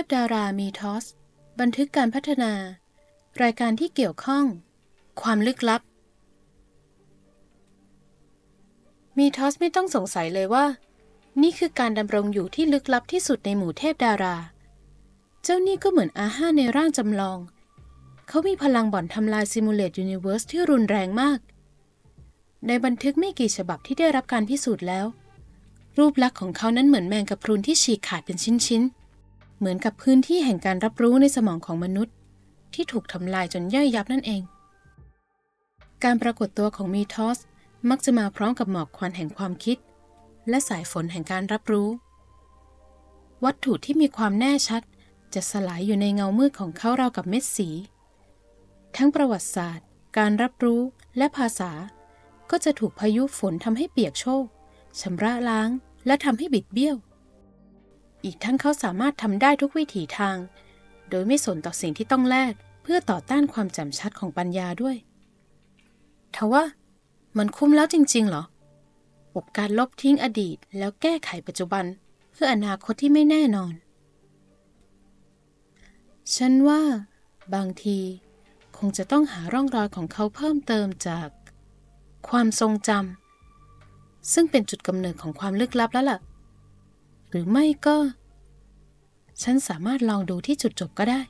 พดารามีทอส บันทึกการพัฒนา รายการที่เกี่ยวข้อง ความลึกลับ มีทอสไม่ต้องสงสัยเลยว่า นี่คือการดำรงอยู่ที่ลึกลับที่สุดในหมู่เทพดารา เจ้านี่ก็เหมือนอาห้าในร่างจำลอง เขามีพลังบ่อนทำลายซิมูเลตยูนิเวอร์สที่รุนแรงมาก ในบันทึกไม่กี่ฉบับที่ได้รับการพิสูจน์แล้ว รูปลักษณ์ของเขานั้นเหมือนแมงกะพรุนที่ฉีกขาดเป็นชิ้นๆ เหมือนกับพื้นที่แห่งการรับรู้ในสมองของมนุษย์ ที่ถูกทำลายจนย่อยยับนั่นเอง การปรากฏตัวของมีทอสมักจะมาพร้อมกับหมอกควันแห่งความคิด และสายฝนแห่งการรับรู้ วัตถุที่มีความแน่ชัด จะสลายอยู่ในเงามืดของเขาราวกับเม็ดสี ทั้งประวัติศาสตร์ การรับรู้และภาษา ก็จะถูกพายุฝนทำให้เปียกโชกชำระล้าง และทำให้บิดเบี้ยว อีกทั้งเขาสามารถทำได้ทุกวิถีทาง โดยไม่สนต่อสิ่งที่ต้องแลกเพื่อต่อต้านความแจ่มชัดของปัญญาด้วยทว่ามันคุ้มแล้วจริง ๆ เหรอกับการลบทิ้งอดีตแล้วแก้ไขปัจจุบัน เพื่ออนาคตที่ไม่แน่นอน ฉันว่า บางที คงจะต้องหาร่องรอยของเขาเพิ่มเติมจาก ความทรงจำซึ่งเป็นจุดกำเนิดของความลึกลับแล้วล่ะ หรือไม่ก็ ฉันสามารถลองดูที่จุดจบก็ได้